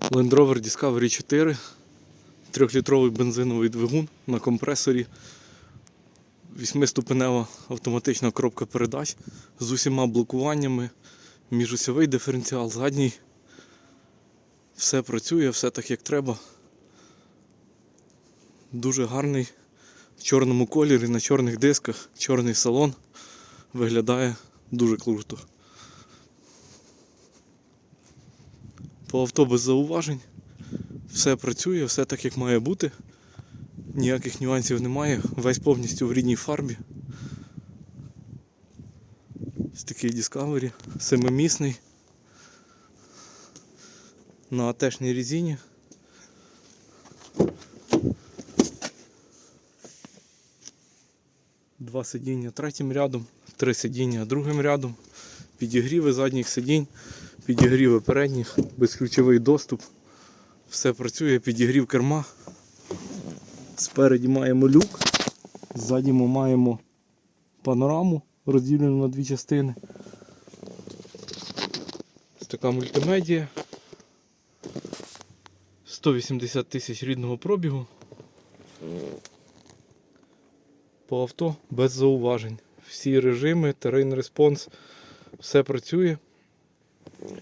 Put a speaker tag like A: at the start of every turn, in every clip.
A: Land Rover Discovery 4, 3-літровий бензиновий двигун на компресорі, 8-ступенева автоматична коробка передач з усіма блокуваннями, міжосьовий диференціал, задній. Все працює, все так як треба. Дуже гарний в чорному кольорі, на чорних дисках, чорний салон. Виглядає дуже круто. По авто без зауважень. Все працює, все так як має бути. Ніяких нюансів немає. Весь повністю в рідній фарбі. Ось такий Discovery, семимісний. На атешній резині. Два сидіння третім рядом, три сидіння другим рядом, підігріви задніх сидінь, підігріви передніх, безключовий доступ. Все працює, підігрів керма. Спереді маємо люк, ззаді ми маємо панораму, розділену на дві частини. Така мультимедія. 180 тисяч рідного пробігу. По авто без зауважень. Всі режими, терейн респонс, все працює.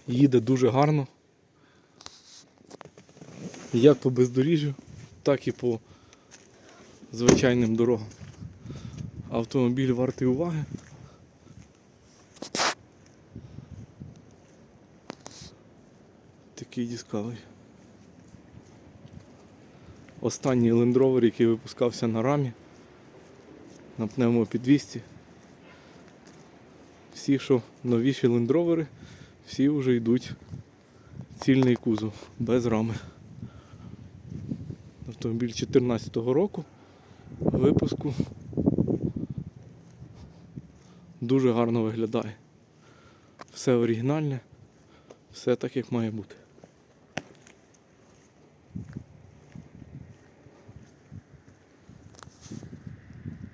A: Їде дуже гарно. Як по бездоріжжю, так і по звичайним дорогам. Автомобіль вартий уваги. Такий Discovery. Останній Rover, який випускався на рамі, на пневмопідвісті. Всі, що новіші Rover, всі вже йдуть цільний кузов, без рами. Автомобіль 2014 року випуску. Дуже гарно виглядає. Все оригінальне, все так як має бути.